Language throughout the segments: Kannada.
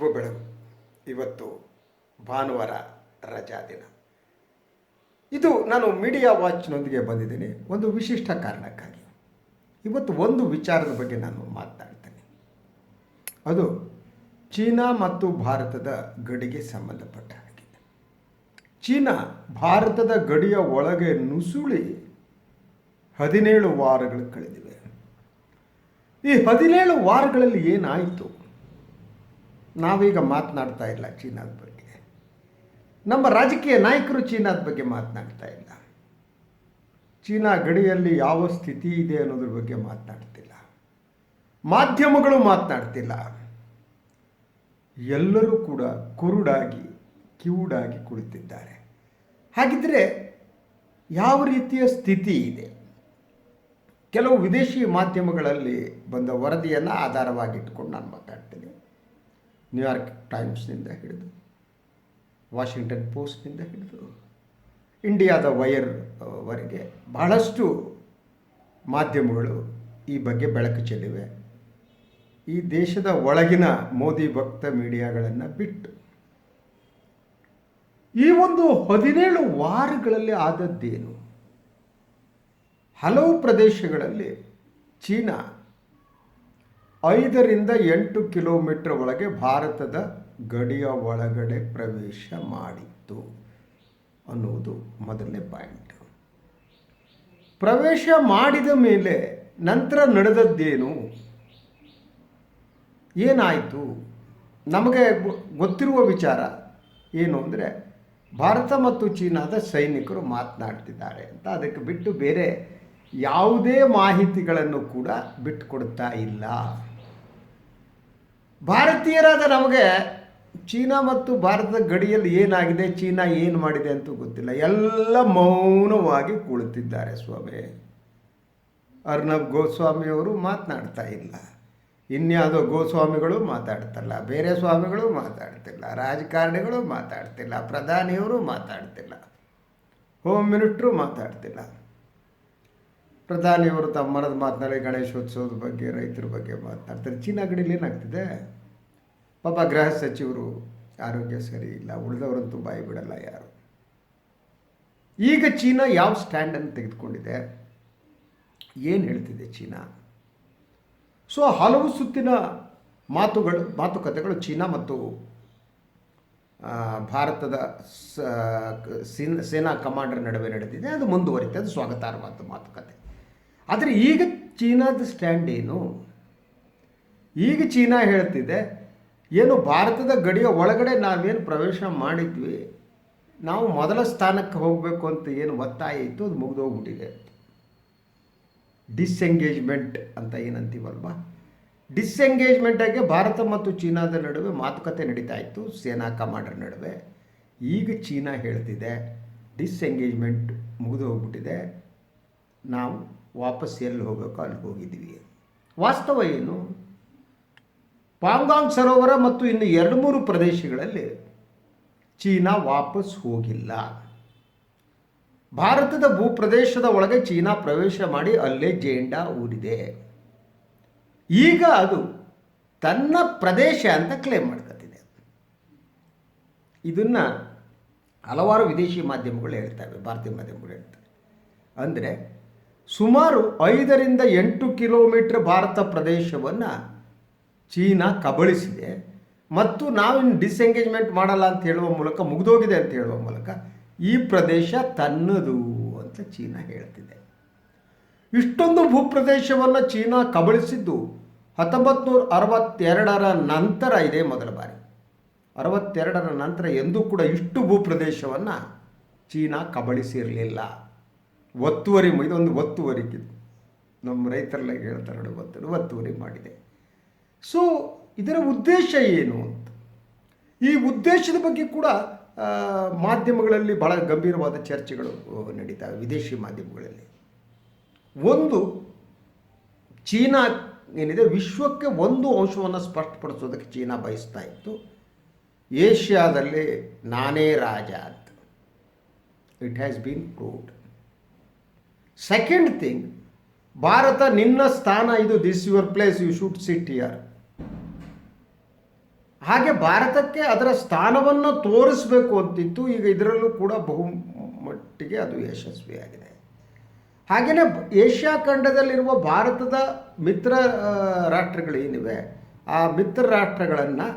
ಶುಭ ಬೆಳಗು ಇವತ್ತು ಭಾನುವಾರ ರಜಾ ದಿನ. ಇದು ನಾನು ಮೀಡಿಯಾ ವಾಚ್ನೊಂದಿಗೆ ಬಂದಿದ್ದೀನಿ. ಒಂದು ವಿಶಿಷ್ಟ ಕಾರಣಕ್ಕಾಗಿ. ಇವತ್ತು ಒಂದು ವಿಚಾರದ ಬಗ್ಗೆ ನಾನು ಮಾತನಾಡ್ತೇನೆ ಅದು ಚೀನಾ ಮತ್ತು ಭಾರತದ ಗಡಿಗೆ ಸಂಬಂಧಪಟ್ಟ ಹಾಗೆ. ಚೀನಾ ಭಾರತದ ಗಡಿಯ ಒಳಗೆ ನುಸುಳಿ ಹದಿನೇಳು ವಾರಗಳು ಕಳೆದಿವೆ. ಈ ಹದಿನೇಳು ವಾರಗಳಲ್ಲಿ ಏನಾಯಿತು? ನಾವೀಗ ಮಾತನಾಡ್ತಾ ಇಲ್ಲ ಚೀನಾದ ಬಗ್ಗೆ. ನಮ್ಮ ರಾಜಕೀಯ ನಾಯಕರು ಚೀನಾದ ಬಗ್ಗೆ ಮಾತನಾಡ್ತಾ ಇಲ್ಲ. ಚೀನಾ ಗಡಿಯಲ್ಲಿ ಯಾವ ಸ್ಥಿತಿ ಇದೆ ಅನ್ನೋದ್ರ ಬಗ್ಗೆ ಮಾತನಾಡ್ತಿಲ್ಲ. ಮಾಧ್ಯಮಗಳು ಮಾತನಾಡ್ತಿಲ್ಲ. ಎಲ್ಲರೂ ಕೂಡ ಕುರುಡಾಗಿ, ಕಿವುಡಾಗಿ ಕುಳಿತಿದ್ದಾರೆ. ಹಾಗಿದ್ರೆ ಯಾವ ರೀತಿಯ ಸ್ಥಿತಿ ಇದೆ? ಕೆಲವು ವಿದೇಶಿ ಮಾಧ್ಯಮಗಳಲ್ಲಿ ಬಂದ ವರದಿಯನ್ನು ಆಧಾರವಾಗಿಟ್ಟುಕೊಂಡು ನಾನು ಮಾತಾಡ್ತೀನಿ. ನ್ಯೂಯಾರ್ಕ್ ಟೈಮ್ಸ್ನಿಂದ ಹಿಡಿದು ವಾಷಿಂಗ್ಟನ್ ಪೋಸ್ಟ್ನಿಂದ ಹಿಡಿದು ಇಂಡಿಯಾದ ವಯರ್ವರೆಗೆ ಬಹಳಷ್ಟು ಮಾಧ್ಯಮಗಳು ಈ ಬಗ್ಗೆ ಬೆಳಕು ಚೆಲ್ಲಿವೆ. ಈ ದೇಶದ ಒಳಗಿನ ಮೋದಿ ಭಕ್ತ ಮೀಡಿಯಾಗಳನ್ನು ಬಿಟ್ಟು, ಈ ಒಂದು ಹದಿನೇಳು ವಾರಗಳಲ್ಲಿ ಆದದ್ದೇನು? ಹಲವು ಪ್ರದೇಶಗಳಲ್ಲಿ ಚೀನಾ ಐದರಿಂದ ಎಂಟು ಕಿಲೋಮೀಟರ್ ಒಳಗೆ ಭಾರತದ ಗಡಿಯ ಒಳಗಡೆ ಪ್ರವೇಶ ಮಾಡಿತ್ತು ಅನ್ನುವುದು ಮೊದಲನೇ ಪಾಯಿಂಟ್. ಪ್ರವೇಶ ಮಾಡಿದ ಮೇಲೆ ನಂತರ ನಡೆದದ್ದೇನು? ಏನಾಯಿತು? ನಮಗೆ ಗೊತ್ತಿರುವ ವಿಚಾರ ಏನು ಅಂದರೆ ಭಾರತ ಮತ್ತು ಚೀನಾದ ಸೈನಿಕರು ಮಾತನಾಡ್ತಿದ್ದಾರೆ ಅಂತ ಅದಕ್ಕೆ ಬಿಟ್ಟು ಬೇರೆ ಯಾವುದೇ ಮಾಹಿತಿಗಳನ್ನು ಕೂಡ ಬಿಟ್ಟುಕೊಡ್ತಾ ಇಲ್ಲ. ಭಾರತೀಯರಾದ ನಮಗೆ ಚೀನಾ ಮತ್ತು ಭಾರತದ ಗಡಿಯಲ್ಲಿ ಏನಾಗಿದೆ, ಚೀನಾ ಏನು ಮಾಡಿದೆ ಅಂತೂ ಗೊತ್ತಿಲ್ಲ. ಎಲ್ಲ ಮೌನವಾಗಿ ಕುಳಿತಿದ್ದಾರೆ ಸ್ವಾಮಿ. ಅರ್ನಬ್ ಗೋಸ್ವಾಮಿಯವರು ಮಾತನಾಡ್ತಾ ಇಲ್ಲ. ಇನ್ಯಾವುದೋ ಗೋಸ್ವಾಮಿಗಳು ಮಾತಾಡ್ತಲ್ಲ. ಬೇರೆ ಸ್ವಾಮಿಗಳು ಮಾತಾಡ್ತಿಲ್ಲ. ರಾಜಕಾರಣಿಗಳು ಮಾತಾಡ್ತಿಲ್ಲ. ಪ್ರಧಾನಿಯವರು ಮಾತಾಡ್ತಿಲ್ಲ. ಹೋಮ್ ಮಿನಿಸ್ಟ್ರು ಮಾತಾಡ್ತಿಲ್ಲ. ಪ್ರಧಾನಿಯವರು ತಮ್ಮ ಮನದ ಗಣೇಶ ಗಣೇಶೋತ್ಸವದ ಬಗ್ಗೆ, ರೈತರ ಬಗ್ಗೆ ಮಾತನಾಡ್ತಾರೆ. ಚೀನಾ ಗಡಿಯಲ್ಲಿ ಏನಾಗ್ತಿದೆ? ಪಾಪ ಗೃಹ ಸಚಿವರು ಆರೋಗ್ಯ ಸರಿ ಇಲ್ಲ, ಉಳಿದವರಂತೂ ಬಾಯಿ ಬಿಡಲ್ಲ ಯಾರು? ಈಗ ಚೀನಾ ಯಾವ ಸ್ಟ್ಯಾಂಡನ್ನು ತೆಗೆದುಕೊಂಡಿದೆ? ಏನು ಹೇಳ್ತಿದೆ ಚೀನಾ? ಸೊ ಹಲವು ಸುತ್ತಿನ ಮಾತುಗಳು, ಮಾತುಕತೆಗಳು ಚೀನಾ ಮತ್ತು ಭಾರತದ ಸೇನಾ ಕಮಾಂಡರ್ ನಡುವೆ ನಡೆದಿದೆ. ಅದು ಮುಂದುವರಿತೆ ಅದು ಸ್ವಾಗತಾರ್ಹವಾದ ಮಾತುಕತೆ. ಆದರೆ ಈಗ ಚೀನಾದ ಸ್ಟ್ಯಾಂಡ್ ಏನು? ಈಗ ಚೀನಾ ಹೇಳ್ತಿದೆ, ಏನು ಭಾರತದ ಗಡಿಯ ಒಳಗಡೆ ನಾವೇನು ಪ್ರವೇಶ ಮಾಡಿದ್ವಿ, ನಾವು ಮೊದಲ ಸ್ಥಾನಕ್ಕೆ ಹೋಗಬೇಕು ಅಂತ ಏನು ಒತ್ತಾಯ ಇತ್ತು, ಅದು ಮುಗಿದೋಗ್ಬಿಟ್ಟಿದೆ. ಡಿಸ್ಎಂಗೇಜ್ಮೆಂಟ್ ಅಂತ ಏನಂತೀವಲ್ವಾ? ಡಿಸ್ಎಂಗೇಜ್ಮೆಂಟಾಗಿ ಭಾರತ ಮತ್ತು ಚೀನಾದ ನಡುವೆ ಮಾತುಕತೆ ನಡೀತಾ ಇತ್ತು, ಸೇನಾ ಕಮಾಂಡರ್ ನಡುವೆ. ಈಗ ಚೀನಾ ಹೇಳ್ತಿದೆ ಡಿಸ್ಎಂಗೇಜ್ಮೆಂಟ್ ಮುಗಿದು ಹೋಗ್ಬಿಟ್ಟಿದೆ ನಾವು ವಾಪಸ್ ಎಲ್ಲಿ ಹೋಗಬೇಕು ಅಲ್ಲಿ ಹೋಗಿದ್ವಿ. ವಾಸ್ತವ ಏನು? ಪಾಂಗಾಂಗ್ ಸರೋವರ ಮತ್ತು ಇನ್ನು ಎರಡು ಮೂರು ಪ್ರದೇಶಗಳಲ್ಲಿ ಚೀನಾ ವಾಪಸ್ ಹೋಗಿಲ್ಲ. ಭಾರತದ ಭೂಪ್ರದೇಶದ ಒಳಗೆ ಚೀನಾ ಪ್ರವೇಶ ಮಾಡಿ ಅಲ್ಲೇ ಜೇಂಡಾ ಊರಿದೆ. ಈಗ ಅದು ತನ್ನ ಪ್ರದೇಶ ಅಂತ ಕ್ಲೇಮ್ ಮಾಡ್ಕೊತಿದೆ ಇದನ್ನು ಹಲವಾರು ವಿದೇಶಿ ಮಾಧ್ಯಮಗಳು ಹೇಳ್ತವೆ, ಭಾರತೀಯ ಮಾಧ್ಯಮಗಳು ಹೇಳ್ತವೆ. ಅಂದರೆ ಸುಮಾರು ಐದರಿಂದ ಎಂಟು ಕಿಲೋಮೀಟರ್ ಭಾರತ ಪ್ರದೇಶವನ್ನು ಚೀನಾ ಕಬಳಿಸಿದೆ. ಮತ್ತು ನಾವಿನ್ನು ಡಿಸ್ಎಂಗೇಜ್ಮೆಂಟ್ ಮಾಡಲ್ಲ ಅಂತ ಹೇಳುವ ಮೂಲಕ, ಮುಗಿದೋಗಿದೆ ಅಂತ ಹೇಳುವ ಮೂಲಕ ಈ ಪ್ರದೇಶ ತನ್ನದು ಅಂತ ಚೀನಾ ಹೇಳ್ತಿದೆ. ಇಷ್ಟೊಂದು ಭೂಪ್ರದೇಶವನ್ನು ಚೀನಾ ಕಬಳಿಸಿದ್ದು ಹತ್ತೊಂಬತ್ತು ನೂರ ಅರವತ್ತೆರಡರ ನಂತರ ಇದೇ ಮೊದಲ ಬಾರಿ. ಅರವತ್ತೆರಡರ ನಂತರ ಎಂದೂ ಕೂಡ ಇಷ್ಟು ಭೂಪ್ರದೇಶವನ್ನು ಚೀನಾ ಕಬಳಿಸಿರಲಿಲ್ಲ. ಒತ್ತುವರಿ ಇದೊಂದು ಒತ್ತುವರಿ ಇದು ನಮ್ಮ ರೈತರೆಲ್ಲ ಹೇಳ್ತಾರೆ ಒತ್ತು ಒತ್ತುವರಿ ಮಾಡಿದೆ. ಸೊ ಇದರ ಉದ್ದೇಶ ಏನು ಅಂತ? ಈ ಉದ್ದೇಶದ ಬಗ್ಗೆ ಕೂಡ ಮಾಧ್ಯಮಗಳಲ್ಲಿ ಬಹಳ ಗಂಭೀರವಾದ ಚರ್ಚೆಗಳು ನಡೀತವೆ, ವಿದೇಶಿ ಮಾಧ್ಯಮಗಳಲ್ಲಿ. ಒಂದು, ಚೀನಾ ಏನಿದೆ, ವಿಶ್ವಕ್ಕೆ ಒಂದು ಅಂಶವನ್ನು ಸ್ಪಷ್ಟಪಡಿಸೋದಕ್ಕೆ ಚೀನಾ ಬಯಸ್ತಾ ಇತ್ತು. ಏಷ್ಯಾದಲ್ಲಿ ನಾನೇ ರಾಜ ಅಂತ. It has been proved second thing Bharat ನಿನ್ನ ಸ್ಥಾನ, ಇದು this your place you should sit here ಹಾಗೆ ಭಾರತಕ್ಕೆ ಅದರ ಸ್ಥಾನವನ್ನು ತೋರಿಸಬೇಕು ಅಂತಿತ್ತು, ಈಗ ಇದರಲ್ಲೂ ಕೂಡ ಬಹುಮಟ್ಟಿಗೆ ಅದು ಯಶಸ್ವಿಯಾಗಿದೆ. ಹಾಗೆಯೇ ಏಷ್ಯಾ ಖಂಡದಲ್ಲಿರುವ ಭಾರತದ ಮಿತ್ರ ರಾಷ್ಟ್ರಗಳೇನಿವೆ ಆ ಮಿತ್ರ ರಾಷ್ಟ್ರಗಳನ್ನು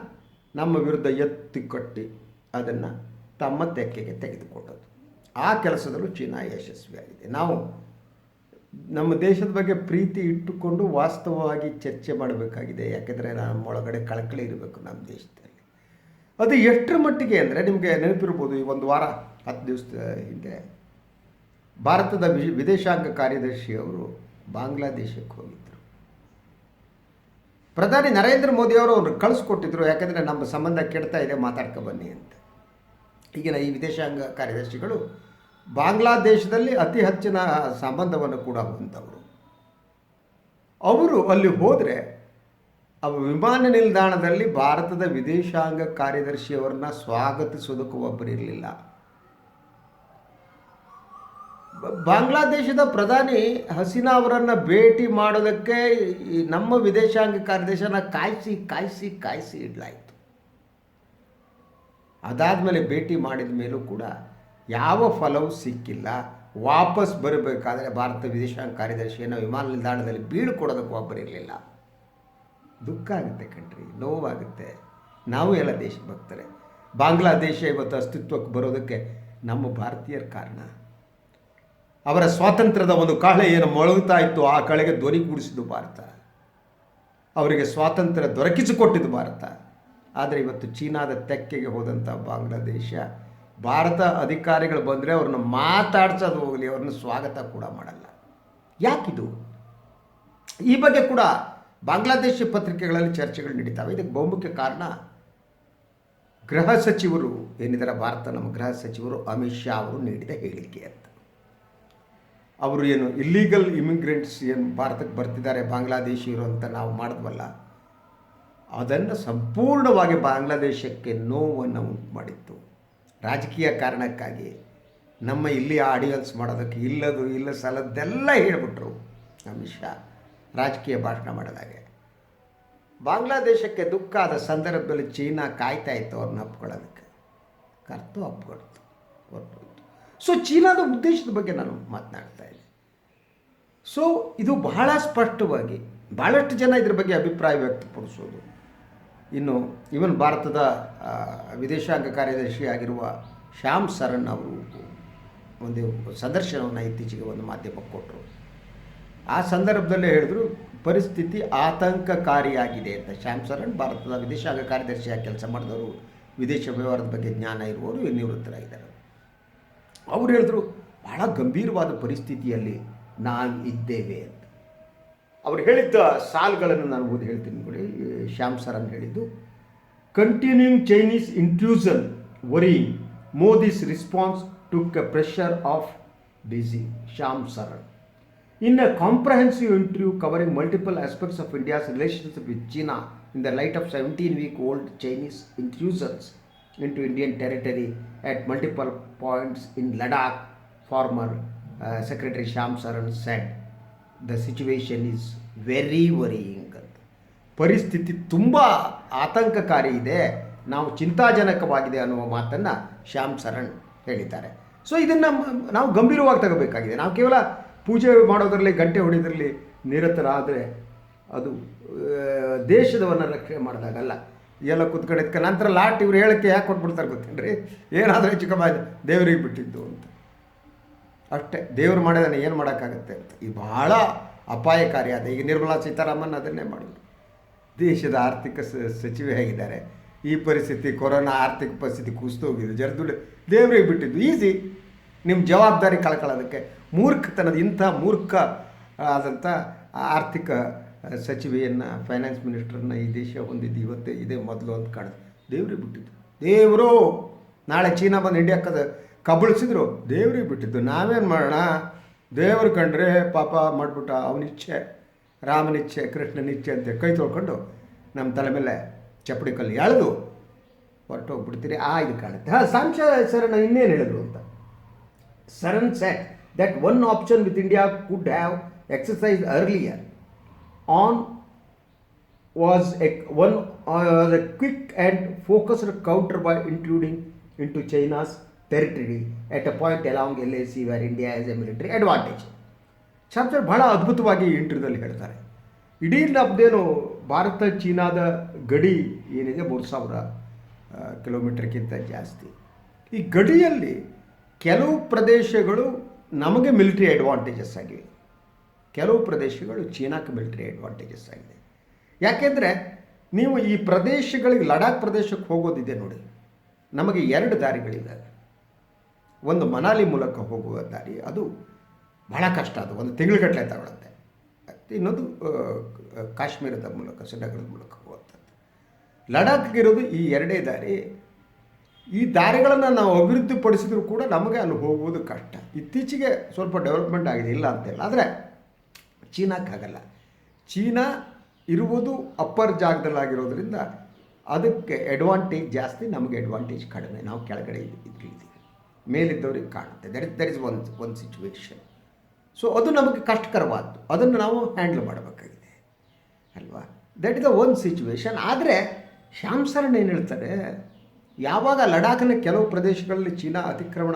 ನಮ್ಮ ವಿರುದ್ಧ ಎತ್ತಿ ಕಟ್ಟಿ ಅದನ್ನು ತಮ್ಮ ತೆಕ್ಕೆಗೆ ತೆಗೆದುಕೊಂಡದ್ದು. ಆ ಕೆಲಸದಲ್ಲೂ ಚೀನಾ ಯಶಸ್ವಿಯಾಗಿದೆ. ನಾವು ನಮ್ಮ ದೇಶದ ಬಗ್ಗೆ ಪ್ರೀತಿ ಇಟ್ಟುಕೊಂಡು ವಾಸ್ತವವಾಗಿ ಚರ್ಚೆ ಮಾಡಬೇಕಾಗಿದೆ. ಯಾಕೆಂದರೆ ನಮ್ಮೊಳಗಡೆ ಕಳಕಳಿ ಇರಬೇಕು ನಮ್ಮ ದೇಶದಲ್ಲಿ. ಅದು ಎಷ್ಟರ ಮಟ್ಟಿಗೆ ಅಂದರೆ ನಿಮಗೆ ನೆನಪಿರ್ಬೋದು, ಈ ಒಂದು ವಾರ, ಹತ್ತು ದಿವಸ ಹಿಂದೆ ಭಾರತದ ವಿಶ್ ವಿದೇಶಾಂಗ ಕಾರ್ಯದರ್ಶಿಯವರು ಬಾಂಗ್ಲಾದೇಶಕ್ಕೆ ಹೋಗಿದ್ದರು ಪ್ರಧಾನಿ ನರೇಂದ್ರ ಮೋದಿಯವರು ಅವ್ರನ್ನ ಕಳಿಸ್ಕೊಟ್ಟಿದ್ರು. ಯಾಕಂದರೆ ನಮ್ಮ ಸಂಬಂಧ ಕೆಡ್ತಾ ಇದೆ, ಮಾತಾಡ್ಕೊ ಬನ್ನಿ ಅಂತ. ಈಗಿನ ಈ ವಿದೇಶಾಂಗ ಕಾರ್ಯದರ್ಶಿಗಳು ಬಾಂಗ್ಲಾದೇಶದಲ್ಲಿ ಅತಿ ಹೆಚ್ಚಿನ ಸಂಬಂಧವನ್ನು ಕೂಡ ಹೊಂದವರು. ಅವರು ಅಲ್ಲಿ ಹೋದರೆ ಅವ ವಿಮಾನ ನಿಲ್ದಾಣದಲ್ಲಿ ಭಾರತದ ವಿದೇಶಾಂಗ ಕಾರ್ಯದರ್ಶಿಯವರನ್ನ ಸ್ವಾಗತಿಸೋದಕ್ಕೂ ಒಬ್ಬರಿರಲಿಲ್ಲ ಬಾಂಗ್ಲಾದೇಶದ ಪ್ರಧಾನಿ ಹಸೀನಾ ಅವರನ್ನು ಭೇಟಿ ಮಾಡೋದಕ್ಕೆ ನಮ್ಮ ವಿದೇಶಾಂಗ ಕಾರ್ಯದರ್ಶನ ಕಾಯಿಸಿ ಕಾಯಿಸಿ ಕಾಯಿಸಿ ಇಡಲಾಯಿತು. ಅದಾದಮೇಲೆ ಭೇಟಿ ಮಾಡಿದ ಮೇಲೂ ಕೂಡ ಯಾವ ಫಲವೂ ಸಿಕ್ಕಿಲ್ಲ. ವಾಪಸ್ ಬರಬೇಕಾದರೆ ಭಾರತ ವಿದೇಶಾಂಗ ಕಾರ್ಯದರ್ಶಿಯನ್ನು ವಿಮಾನ ನಿಲ್ದಾಣದಲ್ಲಿ ಬೀಳ್ಕೊಡೋದಕ್ಕೆ ಒಬ್ಬರಿರಲಿಲ್ಲ ದುಃಖ ಆಗುತ್ತೆ ಕಣ್ರಿ ನೋವಾಗುತ್ತೆ. ನಾವು ಎಲ್ಲ ದೇಶಭಕ್ತರೆ. ಬಾಂಗ್ಲಾದೇಶ ಇವತ್ತು ಅಸ್ತಿತ್ವಕ್ಕೆ ಬರೋದಕ್ಕೆ ನಮ್ಮ ಭಾರತೀಯರ ಕಾರಣ. ಅವರ ಸ್ವಾತಂತ್ರ್ಯದ ಒಂದು ಕಾಳೆ ಏನು ಮೊಳಗುತ್ತಾ ಇತ್ತು, ಆ ಕಳೆಗೆ ಧ್ವನಿ ಕೂಡಿಸಿದ್ದು ಭಾರತ. ಅವರಿಗೆ ಸ್ವಾತಂತ್ರ್ಯ ದೊರಕಿಸಿಕೊಟ್ಟಿದ್ದು ಭಾರತ. ಆದರೆ ಇವತ್ತು ಚೀನಾದ ತೆಕ್ಕೆಗೆ ಹೋದಂಥ ಬಾಂಗ್ಲಾದೇಶ ಭಾರತ ಅಧಿಕಾರಿಗಳು ಬಂದರೆ ಅವ್ರನ್ನ ಮಾತಾಡ್ಸೋದು ಹೋಗಲಿ, ಅವ್ರನ್ನ ಸ್ವಾಗತ ಕೂಡ ಮಾಡಲ್ಲ. ಯಾಕಿದು? ಈ ಬಗ್ಗೆ ಕೂಡ ಬಾಂಗ್ಲಾದೇಶಿ ಪತ್ರಿಕೆಗಳಲ್ಲಿ ಚರ್ಚೆಗಳು ನಡೀತಾವೆ. ಇದಕ್ಕೆ ಬಹುಮುಖ್ಯ ಕಾರಣ ಗೃಹ ಸಚಿವರು ಏನಿದ್ದಾರೆ ಭಾರತ ನಮ್ಮ ಗೃಹ ಸಚಿವರು ಅಮಿತ್ ಶಾ ಅವರು ನೀಡಿದ ಹೇಳಿಕೆ ಅಂತ. ಅವರು ಏನು ಇಲ್ಲೀಗಲ್ ಇಮಿಗ್ರೆಂಟ್ಸ್ ಏನು ಭಾರತಕ್ಕೆ ಬರ್ತಿದ್ದಾರೆ, ಬಾಂಗ್ಲಾದೇಶಿಯರು ಅಂತ ನಾವು ಮಾಡಿದ್ವಲ್ಲ, ಅದನ್ನು ಸಂಪೂರ್ಣವಾಗಿ ಬಾಂಗ್ಲಾದೇಶಕ್ಕೆ ನೋವನ್ನು ಉಂಟು ಮಾಡಿತ್ತು. ರಾಜಕೀಯ ಕಾರಣಕ್ಕಾಗಿ ನಮ್ಮ ಇಲ್ಲಿ ಆಡಿಯನ್ಸ್ ಮಾಡೋದಕ್ಕೆ ಇಲ್ಲದು ಇಲ್ಲ ಸಲದ್ದೆಲ್ಲ ಹೇಳಿಬಿಟ್ರು ಅಮಿತ್ ಶಾ ರಾಜಕೀಯ ಭಾಷಣ ಮಾಡಿದಾಗೆ. ಬಾಂಗ್ಲಾದೇಶಕ್ಕೆ ದುಃಖ ಆದ ಸಂದರ್ಭದಲ್ಲಿ ಚೀನಾ ಕಾಯ್ತಾ ಇತ್ತು ಅವ್ರನ್ನ ಅಪ್ಕೊಳ್ಳೋದಕ್ಕೆ. ಕರ್ತು ಅಪ್ಕೊಡ್ತು ಹೊರಟೋಯ್ತು ಸೊ ಚೀನಾದ ಉದ್ದೇಶದ ಬಗ್ಗೆ ನಾನು ಮಾತನಾಡ್ತಾ ಇದ್ದೆ ಸೊ ಇದು ಬಹಳ ಸ್ಪಷ್ಟವಾಗಿ ಭಾಳಷ್ಟು ಜನ ಇದ್ರ ಬಗ್ಗೆ ಅಭಿಪ್ರಾಯ ವ್ಯಕ್ತಪಡಿಸೋದು. ಇನ್ನು ಇವನ್ ಭಾರತದ ವಿದೇಶಾಂಗ ಕಾರ್ಯದರ್ಶಿ ಆಗಿರುವ ಶ್ಯಾಮ್ ಸರಣ್ ಅವರು ಒಂದು ಸಂದರ್ಶನವನ್ನು ಇತ್ತೀಚೆಗೆ ಒಂದು ಮಾಧ್ಯಮಕ್ಕೆ ಕೊಟ್ಟರು ಆ ಸಂದರ್ಭದಲ್ಲೇ ಹೇಳಿದ್ರು, ಪರಿಸ್ಥಿತಿ ಆತಂಕಕಾರಿಯಾಗಿದೆ ಅಂತ. ಶ್ಯಾಮ್ ಸರಣ್ ಭಾರತದ ವಿದೇಶಾಂಗ ಕಾರ್ಯದರ್ಶಿಯಾಗಿ ಕೆಲಸ ಮಾಡಿದವರು, ವಿದೇಶ ವ್ಯವಹಾರದ ಬಗ್ಗೆ ಜ್ಞಾನ ಇರುವವರು ನಿವೃತ್ತರಾಗಿದ್ದಾರೆ. ಅವರು ಹೇಳಿದ್ರು, ಬಹಳ ಗಂಭೀರವಾದ ಪರಿಸ್ಥಿತಿಯಲ್ಲಿ ನಾವು ಇದ್ದೇವೆ ಅಂತ. ಅವ್ರು ಹೇಳಿದ್ದ ಸಾಲುಗಳನ್ನು ನಾನು ಓದಿ ಹೇಳ್ತೀನಿ ನೋಡಿ ಶ್ಯಾಮ್ ಸರನ್ ಹೇಳಿದ್ದು continuing Chinese intrusion worrying Modi's response took a pressure off DC Shyam Saran In a comprehensive interview covering multiple aspects of India's relationship with China in the light of 17 week old Chinese intrusions into Indian territory at multiple points in Ladakh, former uh, Secretary Sham Saran said, The situation is very worrying. ಪರಿಸ್ಥಿತಿ ತುಂಬ ಆತಂಕಕಾರಿ ಇದೆ. ನಾವು ಚಿಂತಾಜನಕವಾಗಿದೆ ಅನ್ನುವ ಮಾತನ್ನು ಶ್ಯಾಮ್ ಸರಣ್ ಹೇಳಿದ್ದಾರೆ. ಸೊ ಇದನ್ನು ನಾವು ಗಂಭೀರವಾಗಿ ತಗೋಬೇಕಾಗಿದೆ. ನಾವು ಕೇವಲ ಪೂಜೆ ಮಾಡೋದರಲ್ಲಿ, ಗಂಟೆ ಹೊಡೆಯೋದ್ರಲ್ಲಿ ನಿರತರಾದರೆ ಅದು ದೇಶದವನ್ನ ರಕ್ಷಣೆ ಮಾಡಿದಾಗಲ್ಲ. ಎಲ್ಲ ಕುತ್ಕೊಂಡಿದ್ಕ, ನಂತರ ಲಾಟ್ ಇವ್ರು ಹೇಳಕ್ಕೆ ಯಾಕೆ ಕೊಟ್ಬಿಡ್ತಾರೆ ಗೊತ್ತೇನ್ರಿ? ಏನಾದರೂ ಹೆಚ್ಚು ದೇವರಿಗೆ ಬಿಟ್ಟಿದ್ದು ಅಂತ. ಅಷ್ಟೇ, ದೇವ್ರು ಮಾಡಿದಾನೆ, ಏನು ಮಾಡೋಕ್ಕಾಗತ್ತೆ ಅಂತ. ಇದು ಬಹಳ ಅಪಾಯಕಾರಿಯಾದ ಈಗ ನಿರ್ಮಲಾ ಸೀತಾರಾಮನ್ ಅದನ್ನೇ ಮಾಡಿದ್ರು. ದೇಶದ ಆರ್ಥಿಕ ಸಚಿವೆ ಆಗಿದ್ದಾರೆ. ಈ ಪರಿಸ್ಥಿತಿ, ಕೊರೋನಾ ಆರ್ಥಿಕ ಪರಿಸ್ಥಿತಿ ಕುಸಿತು ಹೋಗಿದೆ ಜರದುಳ್ಳಿ ದೇವರಿಗೆ ಬಿಟ್ಟಿದ್ದು. ಈಸಿ ನಿಮ್ಮ ಜವಾಬ್ದಾರಿ ಕಳ್ಕೊಳ್ಳೋದಕ್ಕೆ ಮೂರ್ಖತನದ ಇಂಥ ಮೂರ್ಖ ಆದಂಥ ಆರ್ಥಿಕ ಸಚಿವೆಯನ್ನು ಫೈನಾನ್ಸ್ ಮಿನಿಸ್ಟರ್ನ ಈ ದೇಶ ಹೊಂದಿದ್ದು ಇವತ್ತೇ ಇದೇ ಮೊದಲು ಅಂತ ಕಾಣುತ್ತೆ ದೇವ್ರಿಗೆ ಬಿಟ್ಟಿದ್ದು. ದೇವರು! ನಾಳೆ ಚೀನಾ ಬಂದು ಇಂಡಿಯಾ ಕದ, ಕಬಳಿಸಿದ್ರು. ದೇವ್ರಿಗೆ ಬಿಟ್ಟಿದ್ದು. ನಾವೇನು ಮಾಡೋಣ? ದೇವ್ರು ಕಂಡ್ರೆ ಪಾಪ ಮಾಡಿಬಿಟ್ಟ ಅವನಿಚ್ಛೆ. ರಾಮನಿಚ್ಛೆ ಕೃಷ್ಣನಿಚ್ಛೆ ಅಂತ ಕೈ ತೊಳ್ಕೊಂಡು ನಮ್ಮ ತಲೆ ಮೇಲೆ ಚಪ್ಪಡಿ ಕಲ್ಲು ಎಳೆದು ಹೊರಟು ಹೋಗ್ಬಿಡ್ತೀರಿ ಆ ಇದು ಕಾಣುತ್ತೆ. ಹಾಂ, ಸಾಂಖ್ಯ ಸರಣ ಇನ್ನೇನು ಹೇಳಿದ್ರು ಅಂತ? Saran said that one option with India could have exercise earlier on was a one a quick and focused counter by including in to China's territory at a point along L A C where India has a military advantage chapter ಬಹಳ ಅದ್ಭುತವಾಗಿ ಇಂಟರ್ವ್ಯೂದಲ್ಲಿ ಹೇಳ್ತಾರೆ. ಇಡೀ ನಮ್ಮದೇನು ಭಾರತ ಚೀನಾದ ಗಡಿ ಏನಿದೆ ಮೂರು ಸಾವಿರ ಕಿಲೋಮೀಟರ್ಗಿಂತ ಜಾಸ್ತಿ. ಈ ಗಡಿಯಲ್ಲಿ ಕೆಲವು ಪ್ರದೇಶಗಳು ನಮಗೆ ಮಿಲಿಟರಿ ಅಡ್ವಾಂಟೇಜಸ್ ಆಗಿವೆ. ಕೆಲವು ಪ್ರದೇಶಗಳು ಚೀನಾಕ್ಕೆ ಮಿಲಿಟರಿ ಅಡ್ವಾಂಟೇಜಸ್ ಆಗಿದೆ. ಯಾಕೆಂದರೆ ನೀವು ಈ ಪ್ರದೇಶಗಳಿಗೆ, ಲಡಾಖ್ ಪ್ರದೇಶಕ್ಕೆ ಹೋಗೋದಿದೆ ನೋಡಿ. ನಮಗೆ ಎರಡು ದಾರಿಗಳಿದ್ದಾವೆ. ಒಂದು ಮನಾಲಿ ಮೂಲಕ ಹೋಗುವ ದಾರಿ, ಅದು ಬಹಳ ಕಷ್ಟ ಅದು. ಒಂದು ತಿಂಗಳುಗಟ್ಟಲೆ ತಗೊಳುತ್ತೆ. ಇನ್ನೊಂದು ಕಾಶ್ಮೀರದ ಮೂಲಕ, ಶ್ರೀನಗರದ ಮೂಲಕ ಹೋಗುವಂಥದ್ದು ಲಡಾಖ್ಗಿರೋದು ಈ ಎರಡೇ ದಾರಿ. ಈ ದಾರಿಗಳನ್ನು ನಾವು ಅಭಿವೃದ್ಧಿಪಡಿಸಿದ್ರು ಕೂಡ ನಮಗೆ ಅಲ್ಲಿ ಹೋಗುವುದು ಕಷ್ಟ. ಇತ್ತೀಚೆಗೆ ಸ್ವಲ್ಪ ಡೆವಲಪ್ಮೆಂಟ್ ಆಗಿದೆ, ಇಲ್ಲ ಅಂತಿಲ್ಲ. ಆದರೆ ಚೀನಾಕ್ಕಾಗಲ್ಲ ಚೀನಾ ಇರುವುದು ಅಪ್ಪರ್ ಜಾಗದಲ್ಲಾಗಿರೋದ್ರಿಂದ ಅದಕ್ಕೆ ಅಡ್ವಾಂಟೇಜ್ ಜಾಸ್ತಿ, ನಮಗೆ ಅಡ್ವಾಂಟೇಜ್ ಕಡಿಮೆ. ನಾವು ಕೆಳಗಡೆ ಇದ್ದೀವಿ ಮೇಲಿದ್ದವ್ರಿಗೆ ಕಾಣುತ್ತೆ. That is that is one one situation so ಅದು ನಮಗೆ ಕಷ್ಟಕರವಾದ್ದು. ಅದನ್ನು ನಾವು ಹ್ಯಾಂಡಲ್ ಮಾಡಬೇಕಾಗಿದೆ. ಅಲ್ವಾ? That is the one situation ಆದರೆ, ಶ್ಯಾಮ್ ಸರಣ್ ಏನು ಹೇಳ್ತಾರೆ? ಯಾವಾಗ ಲಡಾಖ್ನ ಕೆಲವು ಪ್ರದೇಶಗಳಲ್ಲಿ ಚೀನಾ ಅತಿಕ್ರಮಣ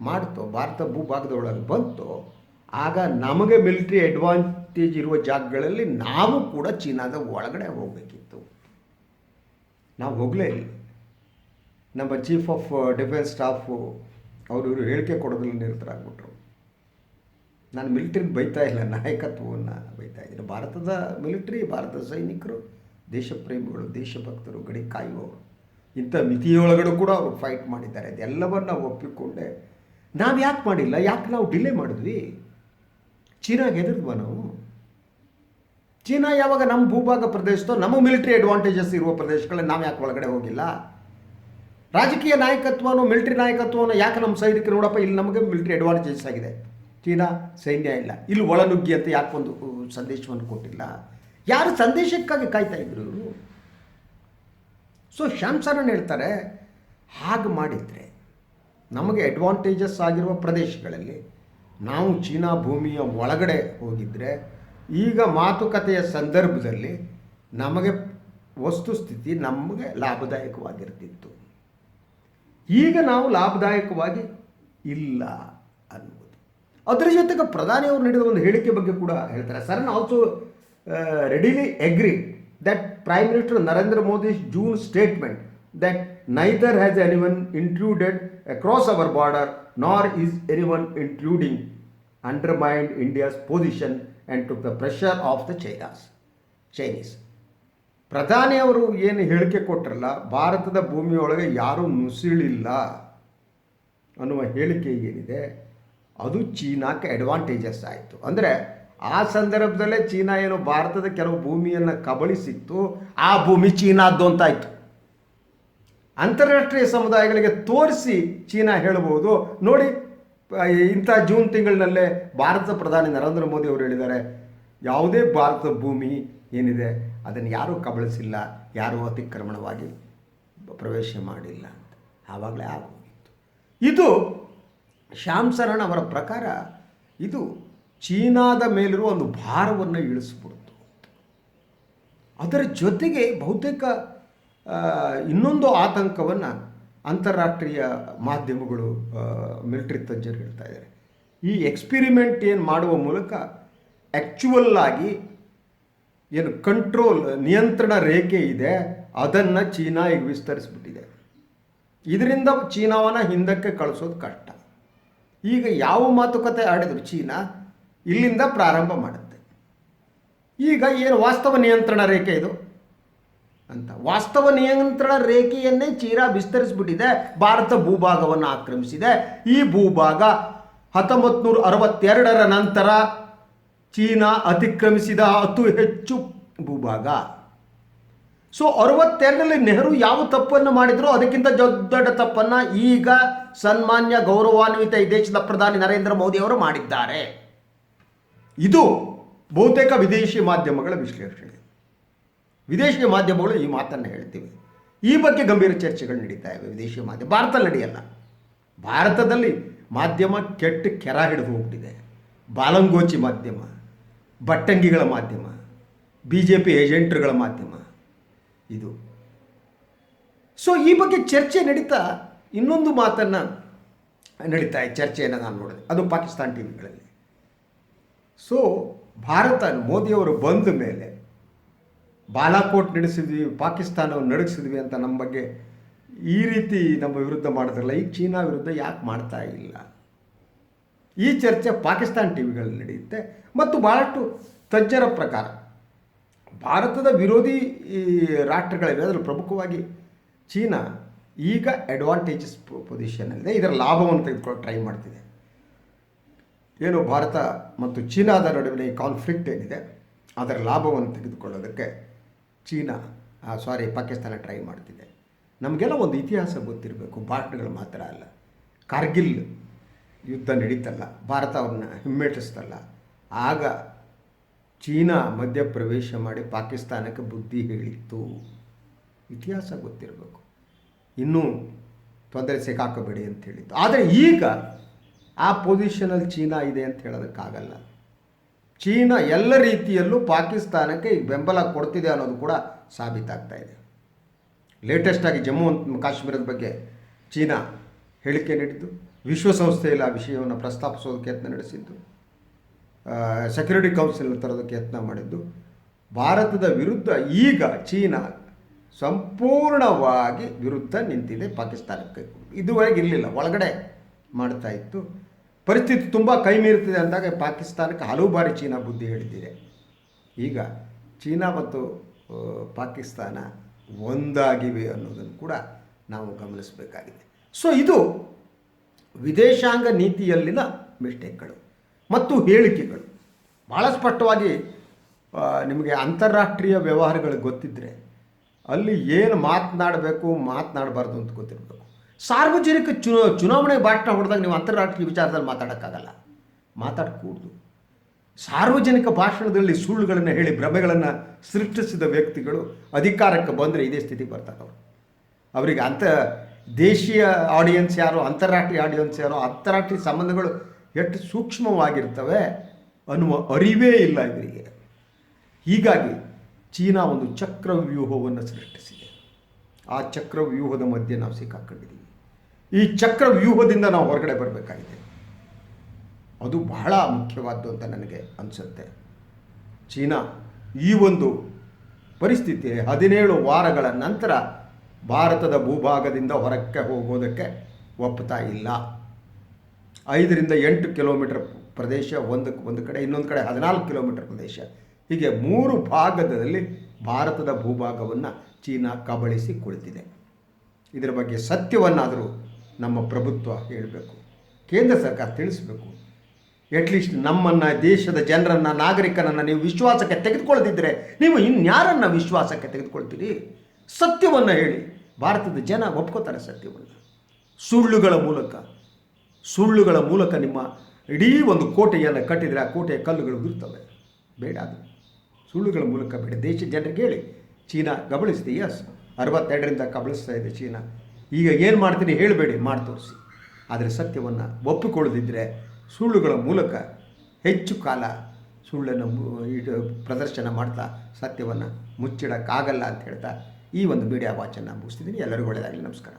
ಮಾಡ್ತೋ, ಭಾರತ ಭೂಭಾಗದೊಳಗೆ ಬಂತೋ, ಆಗ ನಮಗೆ ಮಿಲಿಟರಿ ಅಡ್ವಾಂಟೇಜ್ ಇರುವ ಜಾಗಗಳಲ್ಲಿ ನಾವು ಕೂಡ ಚೀನಾದ ಒಳಗಡೆ ಹೋಗಬೇಕಿತ್ತು. ನಾವು ಹೋಗಲೇ ಇಲ್ಲ. ನಮ್ಮ ಚೀಫ್ ಆಫ್ ಡಿಫೆನ್ಸ್ ಸ್ಟಾಫು ಅವರು ಇವರು ಹೇಳಿಕೆ ಕೊಡೋದ್ರಲ್ಲಿ ನಿರತರಾಗ್ಬಿಟ್ರು. ನಾನು ಮಿಲಿಟರಿ ಬೈತಾ ಇಲ್ಲ, ನಾಯಕತ್ವವನ್ನು ಬೈತಾ ಇದ್ದೀನಿ. ಭಾರತದ ಮಿಲಿಟ್ರಿ, ಭಾರತದ ಸೈನಿಕರು, ದೇಶಪ್ರೇಮಿಗಳು, ದೇಶಭಕ್ತರು, ಗಡಿ ಕಾಯುವವರು, ಇಂಥ ಮಿತಿಯೊಳಗಡೆ ಕೂಡ ಅವರು ಫೈಟ್ ಮಾಡಿದ್ದಾರೆ. ಅದೆಲ್ಲವನ್ನು ಒಪ್ಪಿಕೊಂಡೆ. ನಾವು ಯಾಕೆ ಮಾಡಿಲ್ಲ? ಯಾಕೆ ನಾವು ಡಿಲೇ ಮಾಡಿದ್ವಿ? ಚೀನಾ ಹೆದರ್ದ್ವ ನಾವು? ಚೀನಾ ಯಾವಾಗ ನಮ್ಮ ಭೂಭಾಗ ಪ್ರದೇಶದೋ, ನಮ್ಮ ಮಿಲಿಟರಿ ಅಡ್ವಾಂಟೇಜಸ್ ಇರುವ ಪ್ರದೇಶಗಳಲ್ಲಿ ನಾವು ಯಾಕೆ ಒಳಗಡೆ ಹೋಗಿಲ್ಲ? ರಾಜಕೀಯ ನಾಯಕತ್ವನೋ ಮಿಲಿಟರಿ ನಾಯಕತ್ವನೋ ಯಾಕೆ ನಮ್ಮ ಸೈನಿಕರು ನೋಡಪ್ಪ, ಇಲ್ಲಿ ನಮಗೆ ಮಿಲಿಟರಿ ಅಡ್ವಾಂಟೇಜಸ್ ಆಗಿದೆ. ಚೀನಾ ಸೈನ್ಯ ಇಲ್ಲ. ಇಲ್ಲಿ ಒಳನುಗ್ಗಿ ಅಂತ ಯಾಕೊಂದು ಸಂದೇಶವನ್ನು ಕೊಟ್ಟಿಲ್ಲ. ಯಾರು ಸಂದೇಶಕ್ಕಾಗಿ ಕಾಯ್ತಾ ಇದ್ರು? ಸೊ ಶ್ಯಾಮ್ಸರನ್ ಹೇಳ್ತಾರೆ, ಹಾಗೆ ಮಾಡಿದರೆ ನಮಗೆ ಅಡ್ವಾಂಟೇಜಸ್ ಆಗಿರುವ ಪ್ರದೇಶಗಳಲ್ಲಿ ನಾವು ಚೀನಾ ಭೂಮಿಯ ಒಳಗಡೆ ಹೋಗಿದ್ದರೆ ಈಗ ಮಾತುಕತೆಯ ಸಂದರ್ಭದಲ್ಲಿ ನಮಗೆ ವಸ್ತುಸ್ಥಿತಿ ನಮಗೆ ಲಾಭದಾಯಕವಾಗಿರ್ತಿತ್ತು. ಈಗ ನಾವು ಲಾಭದಾಯಕವಾಗಿ ಇಲ್ಲ ಅನ್ನುವುದು. ಅದರ ಜೊತೆಗೆ ಪ್ರಧಾನಿಯವರು ನೀಡಿದ ಒಂದು ಹೇಳಿಕೆ ಬಗ್ಗೆ ಕೂಡ ಹೇಳ್ತಾರೆ. Saran also readily agree that prime minister Narendra Modi June statement that neither has anyone intruded across our border nor is anyone including undermined India's position and to the pressure of the China's Chinese ಪ್ರಧಾನಿಯವರು ಏನು ಹೇಳಿಕೆ ಕೊಟ್ಟರಲ್ಲ ಭಾರತದ ಭೂಮಿಯೊಳಗೆ ಯಾರೂ ನುಸಿಳಿಲ್ಲ ಅನ್ನುವ ಹೇಳಿಕೆ ಏನಿದೆ? ಅದು ಚೀನಾಕ್ಕೆ ಅಡ್ವಾಂಟೇಜಸ್ ಆಯಿತು. ಅಂದರೆ ಆ ಸಂದರ್ಭದಲ್ಲೇ ಚೀನಾ ಏನು ಭಾರತದ ಕೆಲವು ಭೂಮಿಯನ್ನು ಕಬಳಿಸಿತ್ತು, ಆ ಭೂಮಿ ಚೀನಾದ್ದು ಅಂತಾಯಿತು. ಅಂತಾರಾಷ್ಟ್ರೀಯ ಸಮುದಾಯಗಳಿಗೆ ತೋರಿಸಿ ಚೀನಾ ಹೇಳಬಹುದು. ನೋಡಿ, ಇಂಥ ಜೂನ್ ತಿಂಗಳಿನಲ್ಲೇ ಭಾರತದ ಪ್ರಧಾನಿ ನರೇಂದ್ರ ಮೋದಿ ಅವರು ಹೇಳಿದ್ದಾರೆ, ಯಾವುದೇ ಭಾರತದ ಭೂಮಿ ಏನಿದೆ, ಅದನ್ನು ಯಾರೂ ಕಬಳಿಸಿಲ್ಲ, ಯಾರೂ ಅತಿಕ್ರಮಣವಾಗಿ ಪ್ರವೇಶ ಮಾಡಿಲ್ಲ ಆವಾಗಲೇ ಆಗೋಗಿತ್ತು. ಇದು ಶ್ಯಾಮ್ ಸರಣ್ ಅವರ ಪ್ರಕಾರ ಇದು ಚೀನಾದ ಮೇಲಿರುವ ಒಂದು ಭಾರವನ್ನು ಇಳಿಸ್ಬಿಡ್ತು ಅದರ ಜೊತೆಗೆ ಬಹುತೇಕ ಇನ್ನೊಂದು ಆತಂಕವನ್ನು ಅಂತಾರಾಷ್ಟ್ರೀಯ ಮಾಧ್ಯಮಗಳು ಮಿಲಿಟರಿ ತಜ್ಞರು ಹೇಳ್ತಾ ಇದ್ದಾರೆ. ಈ ಎಕ್ಸ್ಪಿರಿಮೆಂಟ್ ಏನು ಮಾಡುವ ಮೂಲಕ ಆ್ಯಕ್ಚುವಲ್ ಆಗಿ ಏನು ಕಂಟ್ರೋಲ್ ನಿಯಂತ್ರಣ ರೇಖೆ ಇದೆ, ಅದನ್ನು ಚೀನಾ ಈಗ ವಿಸ್ತರಿಸ್ಬಿಟ್ಟಿದೆ. ಇದರಿಂದ ಚೀನಾವನ್ನು ಹಿಂದಕ್ಕೆ ಕಳಿಸೋದು ಕಷ್ಟ. ಈಗ ಯಾವ ಮಾತುಕತೆ ಆಡಿದ್ರು ಚೀನಾ ಇಲ್ಲಿಂದ ಪ್ರಾರಂಭ ಮಾಡುತ್ತೆ. ಈಗ ಏನು ವಾಸ್ತವ ನಿಯಂತ್ರಣ ರೇಖೆ ಇದು? ಅಂತ. ವಾಸ್ತವ ನಿಯಂತ್ರಣ ರೇಖೆಯನ್ನೇ ಚೀನಾ ವಿಸ್ತರಿಸಿಬಿಟ್ಟಿದೆ, ಭಾರತ ಭೂಭಾಗವನ್ನು ಆಕ್ರಮಿಸಿದೆ. ಈ ಭೂಭಾಗ ಹತ್ತೊಂಬತ್ತು ನೂರ ಅರವತ್ತೆರಡರ ನಂತರ ಚೀನಾ ಅತಿಕ್ರಮಿಸಿದ ಅತಿ ಹೆಚ್ಚು ಭೂಭಾಗ. ಸೊ ಅರವತ್ತೆರಡರಲ್ಲಿ ನೆಹರು ಯಾವ ತಪ್ಪನ್ನು ಮಾಡಿದ್ರು ಅದಕ್ಕಿಂತ ದೊಡ್ಡ ದೊಡ್ಡ ತಪ್ಪನ್ನು ಈಗ ಸನ್ಮಾನ್ಯ, ಗೌರವಾನ್ವಿತ ಈ ದೇಶದ ಪ್ರಧಾನಿ ನರೇಂದ್ರ ಮೋದಿ ಅವರು ಮಾಡಿದ್ದಾರೆ. ಇದು ಬಹುತೇಕ ವಿದೇಶಿ ಮಾಧ್ಯಮಗಳ ವಿಶ್ಲೇಷಣೆ. ವಿದೇಶಿ ಮಾಧ್ಯಮಗಳು ಈ ಮಾತನ್ನು ಹೇಳ್ತೀವಿ. ಈ ಬಗ್ಗೆ ಗಂಭೀರ ಚರ್ಚೆಗಳು ನಡೀತಾ ಇವೆ. ವಿದೇಶಿ ಮಾಧ್ಯಮ ಭಾರತದಲ್ಲಿ ನಡೆಯಲ್ಲ. ಭಾರತದಲ್ಲಿ ಮಾಧ್ಯಮ ಕೆಟ್ಟ ಕೆರ ಹಿಡಿದು ಹೋಗ್ಬಿಟ್ಟಿದೆ. ಬಾಲಂಗೋಚಿ ಮಾಧ್ಯಮ, ಬಟ್ಟಂಗಿಗಳ ಮಾಧ್ಯಮ ಬಿ ಜೆ ಪಿ ಏಜೆಂಟ್ರುಗಳ ಮಾಧ್ಯಮ ಇದು. ಸೊ ಈ ಬಗ್ಗೆ ಚರ್ಚೆ ನಡೀತಾ ಇನ್ನೊಂದು ಮಾತನ್ನು ನಡೀತಾ ಇದೆ ಚರ್ಚೆಯನ್ನು ನಾನು ನೋಡಿದೆ. ಅದು ಪಾಕಿಸ್ತಾನ್ ಟಿ ವಿಗಳಲ್ಲಿ ಸೊ ಭಾರತ ಮೋದಿಯವರು ಬಂದ ಮೇಲೆ ಬಾಲಾಕೋಟ್ ನಡೆಸಿದ್ವಿ ಪಾಕಿಸ್ತಾನವನ್ನು ನಡೆಸಿದ್ವಿ ಅಂತ ನಮ್ಮ ಬಗ್ಗೆ ಈ ರೀತಿ ನಮ್ಮ ವಿರುದ್ಧ ಮಾಡಿದ್ರಲ್ಲ ಈಗ ಚೀನಾ ವಿರುದ್ಧ ಯಾಕೆ ಮಾಡ್ತಾ ಇಲ್ಲ? ಈ ಚರ್ಚೆ ಪಾಕಿಸ್ತಾನ್ ಟಿ ವಿಗಳಲ್ಲಿ ನಡೆಯುತ್ತೆ. ಮತ್ತು ಭಾಳಷ್ಟು ತಜ್ಞರ ಪ್ರಕಾರ ಭಾರತದ ವಿರೋಧಿ ರಾಷ್ಟ್ರಗಳಿವೆ. ಅದರಲ್ಲಿ ಪ್ರಮುಖವಾಗಿ ಚೀನಾ ಈಗ ಅಡ್ವಾಂಟೇಜಸ್ ಪೊಸಿಷನಲ್ಲಿದೆ ಇದರ ಲಾಭವನ್ನು ತೆಗೆದುಕೊಳ್ಳೋ ಟ್ರೈ ಮಾಡ್ತಿದೆ. ಏನು ಭಾರತ ಮತ್ತು ಚೀನಾದ ನಡುವಿನ ಈ ಕಾನ್ಫ್ಲಿಕ್ಟ್ ಏನಿದೆ, ಅದರ ಲಾಭವನ್ನು ತೆಗೆದುಕೊಳ್ಳೋದಕ್ಕೆ ಚೀನಾ ಸಾರಿ ಪಾಕಿಸ್ತಾನ ಟ್ರೈ ಮಾಡ್ತಿದೆ. ನಮಗೆಲ್ಲ ಒಂದು ಇತಿಹಾಸ ಗೊತ್ತಿರಬೇಕು. ಭಾರತಗಳು ಮಾತ್ರ ಅಲ್ಲ. ಕಾರ್ಗಿಲ್ ಯುದ್ಧ ನಡೀತಲ್ಲ. ಭಾರತ ಅವ್ರನ್ನ ಹಿಮ್ಮೆಟ್ಟಿಸ್ತಲ್ಲ. ಆಗ ಚೀನಾ ಮಧ್ಯಪ್ರವೇಶ ಮಾಡಿ ಪಾಕಿಸ್ತಾನಕ್ಕೆ ಬುದ್ಧಿ ಹೇಳಿತ್ತು. ಇತಿಹಾಸ ಗೊತ್ತಿರಬೇಕು. ಇನ್ನೂ ತೊಂದರೆ ಸಿಕ್ಕಾಕಬೇಡಿ ಅಂತ ಹೇಳಿತ್ತು. ಆದರೆ ಈಗ ಆ ಪೊಸಿಷನಲ್ಲಿ ಚೀನಾ ಇದೆ ಅಂತ ಹೇಳೋದಕ್ಕಾಗಲ್ಲ. ಚೀನಾ ಎಲ್ಲ ರೀತಿಯಲ್ಲೂ ಪಾಕಿಸ್ತಾನಕ್ಕೆ ಈಗ ಬೆಂಬಲ ಕೊಡ್ತಿದೆ ಅನ್ನೋದು ಕೂಡ ಸಾಬೀತಾಗ್ತಾ ಇದೆ. ಲೇಟೆಸ್ಟಾಗಿ ಜಮ್ಮು ಕಾಶ್ಮೀರದ ಬಗ್ಗೆ ಚೀನಾ ಹೇಳಿಕೆ ನೀಡಿದ್ದು. ವಿಶ್ವಸಂಸ್ಥೆಯಲ್ಲಿ ಆ ವಿಷಯವನ್ನು ಪ್ರಸ್ತಾಪಿಸೋದಕ್ಕೆ ಯತ್ನ ನಡೆಸಿದ್ದು. ಸೆಕ್ಯೂರಿಟಿ ಕೌನ್ಸಿಲ್ ತರೋದಕ್ಕೆ ಯತ್ನ ಮಾಡಿದ್ದು. ಭಾರತದ ವಿರುದ್ಧ ಈಗ ಚೀನಾ ಸಂಪೂರ್ಣವಾಗಿ ವಿರುದ್ಧ ನಿಂತಿದೆ ಪಾಕಿಸ್ತಾನಕ್ಕೆ ಇದುವರೆಗೆ ಇರಲಿಲ್ಲ, ಒಳಗಡೆ ಮಾಡ್ತಾ ಇತ್ತು. ಪರಿಸ್ಥಿತಿ ತುಂಬ ಕೈ ಮೀರುತ್ತಿದೆ ಅಂದಾಗ ಪಾಕಿಸ್ತಾನಕ್ಕೆ ಹಲವು ಬಾರಿ ಚೀನಾ ಬುದ್ಧಿ ಹೇಳಿದ್ದಿದೆ ಈಗ ಚೀನಾ ಮತ್ತು ಪಾಕಿಸ್ತಾನ ಒಂದಾಗಿವೆ ಅನ್ನೋದನ್ನು ಕೂಡ ನಾವು ಗಮನಿಸಬೇಕಾಗಿದೆ. ಸೊ ಇದು ವಿದೇಶಾಂಗ ನೀತಿಯಲ್ಲಿನ ಮಿಸ್ಟೇಕ್ಗಳು. ಮತ್ತು ಹೇಳಿಕೆಗಳು. ಭಾಳ ಸ್ಪಷ್ಟವಾಗಿ ನಿಮಗೆ ಅಂತಾರಾಷ್ಟ್ರೀಯ ವ್ಯವಹಾರಗಳು ಗೊತ್ತಿದ್ದರೆ ಅಲ್ಲಿ ಏನು ಮಾತನಾಡಬೇಕು, ಮಾತನಾಡಬಾರ್ದು ಅಂತ ಗೊತ್ತಿರಬೇಕು. ಸಾರ್ವಜನಿಕ ಚುನಾ, ಚುನಾವಣೆ ಭಾಷಣ ಹೊಡೆದಾಗ ನೀವು ಅಂತಾರಾಷ್ಟ್ರೀಯ ವಿಚಾರದಲ್ಲಿ ಮಾತಾಡೋಕ್ಕಾಗಲ್ಲ. ಮಾತಾಡಕೂಡ್ದು. ಸಾರ್ವಜನಿಕ ಭಾಷಣದಲ್ಲಿ ಸುಳ್ಳುಗಳನ್ನು ಹೇಳಿ ಭ್ರಮೆಗಳನ್ನು ಸೃಷ್ಟಿಸಿದ ವ್ಯಕ್ತಿಗಳು ಅಧಿಕಾರಕ್ಕೆ ಬಂದರೆ ಇದೇ ಸ್ಥಿತಿಗೆ ಬರ್ತಾರೆ ಅವರು. ಅವರಿಗೆ ಅಂತ ದೇಶೀಯ ಆಡಿಯನ್ಸ್ ಯಾರು, ಅಂತಾರಾಷ್ಟ್ರೀಯ ಆಡಿಯನ್ಸ್ ಯಾರು, ಅಂತಾರಾಷ್ಟ್ರೀಯ ಸಂಬಂಧಗಳು ಎಷ್ಟು ಸೂಕ್ಷ್ಮವಾಗಿರ್ತವೆ ಅನ್ನುವ ಅರಿವೇ ಇಲ್ಲ ಇವರಿಗೆ ಹೀಗಾಗಿ ಚೀನಾ ಒಂದು ಚಕ್ರವ್ಯೂಹವನ್ನು ಸೃಷ್ಟಿಸಿದೆ. ಆ ಚಕ್ರವ್ಯೂಹದ ಮಧ್ಯೆ ನಾವು ಸಿಕ್ಕಾಕೊಂಡಿದ್ದೀವಿ. ಈ ಚಕ್ರವ್ಯೂಹದಿಂದ ನಾವು ಹೊರಗಡೆ ಬರಬೇಕಾಗಿದೆ. ಅದು ಬಹಳ ಮುಖ್ಯವಾದ್ದು ಅಂತ ನನಗೆ ಅನಿಸುತ್ತೆ. ಚೀನಾ ಈ ಒಂದು ಪರಿಸ್ಥಿತಿ ಹದಿನೇಳು ವಾರಗಳ ನಂತರ ಭಾರತದ ಭೂಭಾಗದಿಂದ ಹೊರಕ್ಕೆ ಹೋಗೋದಕ್ಕೆ ಒಪ್ತಾ ಇಲ್ಲ. ಐದರಿಂದ ಎಂಟು ಕಿಲೋಮೀಟರ್ ಪ್ರದೇಶ, ಒಂದು ಒಂದು ಕಡೆ, ಇನ್ನೊಂದು ಕಡೆ ಹದಿನಾಲ್ಕು ಕಿಲೋಮೀಟರ್ ಪ್ರದೇಶ. ಹೀಗೆ ಮೂರು ಭಾಗದಲ್ಲಿ ಭಾರತದ ಭೂಭಾಗವನ್ನು ಚೀನಾ ಕಬಳಿಸಿ ಕುಳಿತಿದೆ. ಇದರ ಬಗ್ಗೆ ಸತ್ಯವನ್ನಾದರೂ ನಮ್ಮ ಪ್ರಭುತ್ವ ಹೇಳಬೇಕು. ಕೇಂದ್ರ ಸರ್ಕಾರ ತಿಳಿಸಬೇಕು. ಅಟ್ಲೀಸ್ಟ್ ನಮ್ಮನ್ನು, ದೇಶದ ಜನರನ್ನು ನಾಗರಿಕರನ್ನು ನೀವು ವಿಶ್ವಾಸಕ್ಕೆ ತೆಗೆದುಕೊಳ್ಳದಿದ್ದರೆ ನೀವು ಇನ್ಯಾರನ್ನು ವಿಶ್ವಾಸಕ್ಕೆ ತೆಗೆದುಕೊಳ್ತೀರಿ? ಸತ್ಯವನ್ನು ಹೇಳಿ. ಭಾರತದ ಜನ ಒಪ್ಕೋತಾರೆ ಸತ್ಯವನ್ನು. ಸುಳ್ಳುಗಳ ಮೂಲಕ. ಸುಳ್ಳುಗಳ ಮೂಲಕ ನಿಮ್ಮ ಇಡೀ ಒಂದು ಕೋಟೆಯನ್ನು ಕಟ್ಟಿದರೆ ಆ ಕೋಟೆಯ ಕಲ್ಲುಗಳು ಬಿರ್ತವೆ ಬೇಡ ಅದು. ಸುಳ್ಳುಗಳ ಮೂಲಕ ಬೇಡ. ದೇಶ ಜನರಿಗೆ ಹೇಳಿ. ಚೀನಾ ಕಬಳಿಸಿದೆ. ಎಸ್ ಅರವತ್ತೆರಡರಿಂದ ಕಬಳಿಸ್ತಾ ಇದೆ ಚೀನಾ. ಈಗ ಏನು ಮಾಡ್ತೀನಿ ಹೇಳಬೇಡಿ, ಮಾಡಿ ತೋರಿಸಿ. ಆದರೆ ಸತ್ಯವನ್ನು ಒಪ್ಪಿಕೊಳ್ಳದಿದ್ದರೆ ಸುಳ್ಳುಗಳ ಮೂಲಕ ಹೆಚ್ಚು ಕಾಲ ಸುಳ್ಳನ್ನು ಪ್ರದರ್ಶನ ಮಾಡ್ತಾ ಸತ್ಯವನ್ನು ಮುಚ್ಚಿಡೋಕ್ಕಾಗಲ್ಲ ಅಂತ ಹೇಳ್ತಾ ಈ ಒಂದು ಮೀಡಿಯಾ ವಾಚನ್ನು ಮುಗಿಸ್ತಿದ್ದೀನಿ. ಎಲ್ಲರಿಗೂ ಒಳ್ಳೆಯದಾಗಲಿ. ನಮಸ್ಕಾರ.